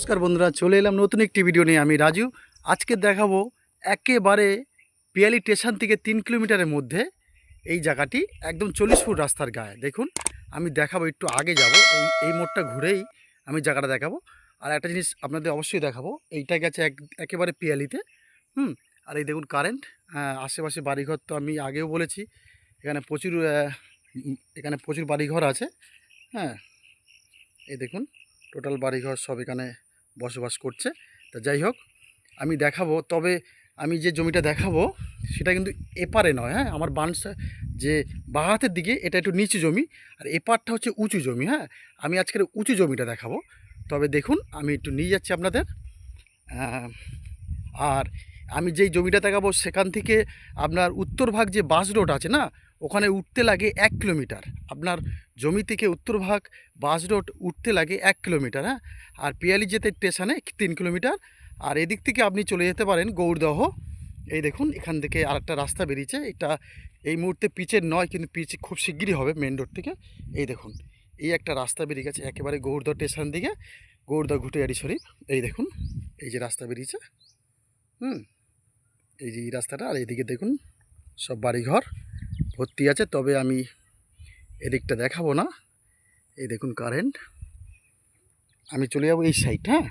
নমস্কার বন্ধুরা, চলে এলাম নতুন একটি ভিডিও নিয়ে। আমি রাজু। আজকে দেখাবো একেবারে পিয়ালি স্টেশন থেকে তিন কিলোমিটারের মধ্যে এই জায়গাটি, একদম চল্লিশ ফুট রাস্তার গায়ে। দেখুন, আমি দেখাবো, একটু আগে যাব। এই এই মোড়টা ঘুরেই আমি জায়গাটা দেখাবো। আর একটা জিনিস আপনাদের অবশ্যই দেখাবো, এইটা গেছে এক, একেবারে পিয়ালিতে। হুম, আর এই দেখুন কারেন্ট আশেপাশে বাড়িঘর তো আমি আগেও বলেছি। এখানে প্রচুর এখানে প্রচুর বাড়িঘর আছে। হ্যাঁ এই দেখুন টোটাল বাড়িঘর সব এখানে বসবাস করছে। তা যাই হোক, আমি দেখাবো। তবে আমি যে জমিটা দেখাবো, সেটা কিন্তু এপারে নয় হ্যাঁ? আমার বানসা যে বাহাতের দিকে, এটা একটু নিচু জমি, আর এপারটা হচ্ছে উঁচু জমি হ্যাঁ? আমি আজকের উঁচু জমিটা দেখাবো। তবে দেখুন, আমি একটু নিয়ে যাচ্ছি আপনাদের। আর আমি যেই জমিটা দেখাবো, সেখান থেকে আপনার উত্তর ভাগ যে বাস রোড আছে না ওখানে উঠতে লাগে এক কিলোমিটার। আপনার জমি থেকে উত্তর ভাগ বাস রোড উঠতে লাগে এক কিলোমিটার হ্যাঁ? আর পিয়ালি যেতে স্টেশনে তিন কিলোমিটার। আর এদিক থেকে আপনি চলে যেতে পারেন গৌরদহ। এই দেখুন, এখান থেকে আরেকটা রাস্তা বেরিয়েছে। এটা এই মুহূর্তে পিচের নয়, কিন্তু পিচ খুব শিগগিরই হবে মেন রোড থেকে। এই দেখুন, এই একটা রাস্তা বেরিয়ে গেছে একেবারে গৌরদহ স্টেশন দিকে। গৌরদহ ঘুটিয়ারি শরীফ এই দেখুন, এই যে রাস্তা বেরিয়েছে। হুম, এই যে এই রাস্তাটা, আর এইদিকে দেখুন, সব বাড়িঘর। ভর্তি আছে, তবে আমি এদিকটা দেখাবো না। এই দেখুন কারেন্ট আমি চলে যাব এই সাইড হ্যাঁ?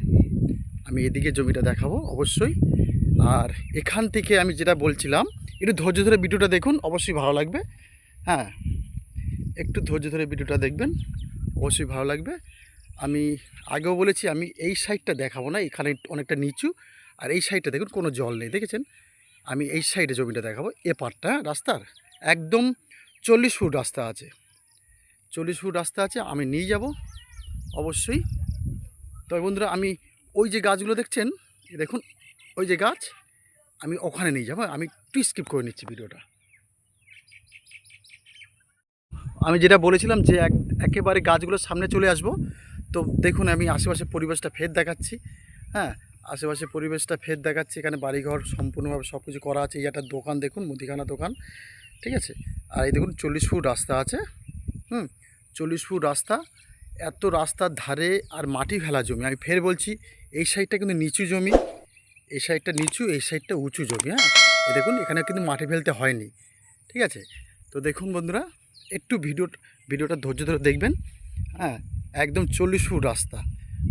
আমি এদিকে জমিটা দেখাবো, অবশ্যই। আর এখান থেকে আমি যেটা বলছিলাম, একটু ধৈর্য ধরে ভিডিওটা দেখুন, অবশ্যই ভালো লাগবে। হ্যাঁ একটু ধৈর্য ধরে ভিডিওটা দেখবেন, অবশ্যই ভালো লাগবে। আমি আগেও বলেছি, আমি এই সাইডটা দেখাবো না, এখানে অনেকটা নিচু। আর এই সাইডটা দেখুন, কোনো জল নেই, দেখেছেন? আমি এই সাইডে জমিটা দেখাবো, এ পারটা রাস্তার? একদম চল্লিশ ফুট রাস্তা আছে। চল্লিশ ফুট রাস্তা আছে, আমি নিয়ে যাব, অবশ্যই। তবে বন্ধুরা, আমি ওই যে গাছগুলো দেখছেন দেখুন, ওই যে গাছ, আমি ওখানে নিয়ে যাব, আমি একটু স্কিপ করে নিচ্ছি ভিডিওটা। আমি যেটা বলেছিলাম যে, এক, একেবারে গাছগুলোর সামনে চলে আসব, তো দেখুন, আমি আশেপাশে পরিবেশটা ফের দেখাচ্ছি হ্যাঁ? আশেপাশে পরিবেশটা ফের দেখাচ্ছি, এখানে বাড়িঘর সম্পূর্ণভাবে সব কিছু করা আছে, এই একটা দোকান দেখুন, মুদিখানা দোকান। ঠিক আছে? আর এই দেখুন, চল্লিশ ফুট রাস্তা আছে, হুম? চল্লিশ ফুট রাস্তা, এত রাস্তার ধারে আর মাটি ফেলা জমি। আমি ফের বলছি, এই সাইডটা কিন্তু নিচু জমি, এই সাইডটা নিচু, এই সাইডটা উঁচু জমি হ্যাঁ? এ দেখুন, এখানে কিন্তু মাটি ফেলতে হয়নি, ঠিক আছে? তো দেখুন বন্ধুরা, একটু ভিডিও, ভিডিওটা ধৈর্য ধরে দেখবেন হ্যাঁ? একদম চল্লিশ ফুট রাস্তা।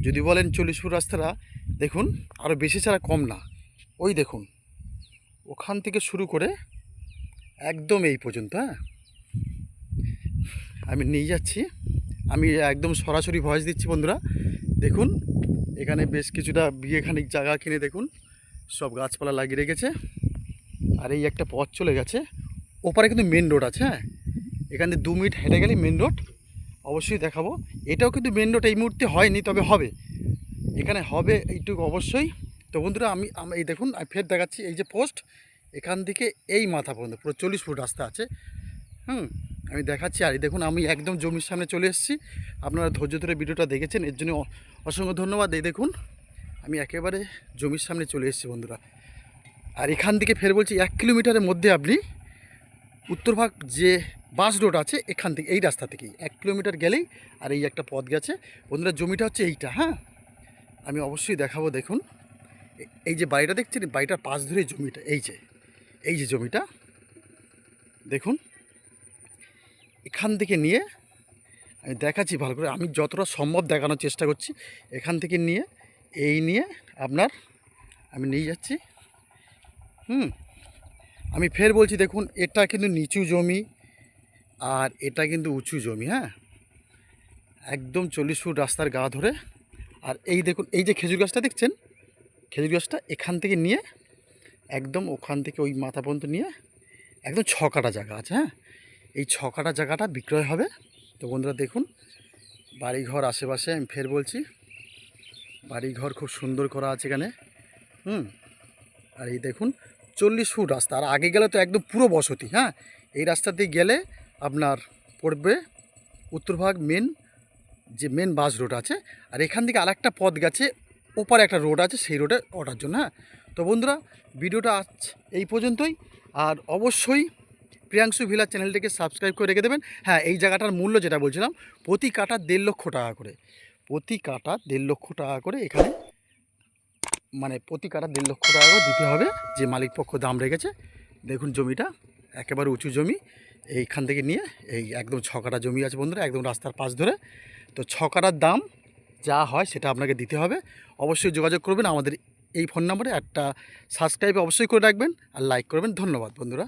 যদি বলেন চল্লিশ ফুট রাস্তাটা, দেখুন আরও বেশি ছাড়া কম না। ওই দেখুন, ওখান থেকে শুরু করে একদম এই পর্যন্ত হ্যাঁ? আমি নিয়ে যাচ্ছি। আমি একদম সরাসরি ভয়েস দিচ্ছি বন্ধুরা। দেখুন, এখানে বেশ কিছুটা বিয়েখানিক জায়গা কিনে দেখুন। সব গাছপালা লাগিয়ে রেখেছে। আর এই একটা পথ চলে গেছে। ওপারে কিন্তু মেন রোড আছে হ্যাঁ? এখান দু মিনিট হেঁটে গেলে মেন রোড অবশ্যই দেখাবো। এটাও কিন্তু মেন রোড এই মুহূর্তে হয়নি, তবে হবে। এখানে হবে এইটুকু অবশ্যই। তো বন্ধুরা, আমি এই দেখুন ফের দেখাচ্ছি এই যে পোস্ট এখান থেকে এই মাথা পর্যন্ত, পুরো চল্লিশ ফুট রাস্তা আছে। হুম, আমি দেখাচ্ছি। আর দেখুন, আমি একদম জমির সামনে চলে এসেছি। আপনারা ধৈর্য ধরে ভিডিওটা দেখেছেন, এর জন্য অসংখ্য ধন্যবাদ। এই দেখুন, আমি একেবারে জমির সামনে চলে এসেছি, বন্ধুরা। আর এখান থেকে ফের বলছি, এক কিলোমিটারের মধ্যে আপনি উত্তরভাগ যে বাস রোড আছে, এখান থেকে, এই রাস্তা থেকেই, এক কিলোমিটার গেলেই আর এই একটা পথ গেছে। বন্ধুরা, জমিটা হচ্ছে এইটা হ্যাঁ? আমি অবশ্যই দেখাবো, দেখুন। এই যে বাড়িটা দেখছেন, বাড়িটার পাশ ধরে জমিটা, এই যে। এই যে জমিটা, দেখুন, এখান থেকে নিয়ে আমি দেখাচ্ছি ভালো করে। আমি যতটা সম্ভব দেখানোর চেষ্টা করছি। এখান থেকে নিয়ে, এই নিয়ে আপনার আমি নিয়ে যাচ্ছি। হুম, আমি ফের বলছি, দেখুন, এটা কিন্তু নিচু জমি আর এটা কিন্তু উঁচু জমি হ্যাঁ? একদম চল্লিশ ফুট রাস্তার গা ধরে। আর এই দেখুন, এই যে খেজুর গাছটা দেখছেন, খেজুর গাছটা এখান থেকে নিয়ে একদম ওখান থেকে ওই মাথা পর্যন্ত নিয়ে একদম ছকাটা জায়গা আছে হ্যাঁ? এই ছকাটা জায়গাটা বিক্রয় হবে। তো বন্ধুরা দেখুন, বাড়িঘর আশেপাশে আমি ফের বলছি, বাড়িঘর খুব সুন্দর করা আছে এখানে, হুম? আর এই দেখুন, চল্লিশ ফুট রাস্তা। আর আগে গেলে তো একদম পুরো বসতি হ্যাঁ? এই রাস্তা দিয়ে গেলে আপনার পড়বে উত্তরভাগ মেন যে মেন বাস রোড আছে। আর এখান থেকে আরেকটা পথ গেছে, ওপারে একটা রোড আছে, সেই রোডে ওঠার জন্য হ্যাঁ? তো বন্ধুরা, ভিডিওটা আজ এই পর্যন্তই। আর অবশ্যই প্রিয়াংশু ভিলার চ্যানেলটিকে সাবস্ক্রাইব করে রেখে দেবেন। হ্যাঁ এই জায়গাটার মূল্য যেটা বলছিলাম, প্রতি কাটা দেড় লক্ষ টাকা করে। প্রতি কাটা দেড় লক্ষ টাকা করে এখানে মানে প্রতি কাটা দেড় লক্ষ টাকা করে দিতে হবে। যে মালিক পক্ষ দাম রেখেছে, দেখুন জমিটা, একেবারে উঁচু জমি। এইখান থেকে নিয়ে এই একদম ছ কাটা জমি আছে বন্ধুরা, একদম রাস্তার পাশ ধরে। তো ছ কাটার দাম যা হয় সেটা আপনাকে দিতে হবে। অবশ্যই যোগাযোগ করবেন আমাদের এই ফোন নম্বরে একটা সাবস্ক্রাইব অবশ্যই করে রাখবেন আর লাইক করবেন। ধন্যবাদ বন্ধুরা।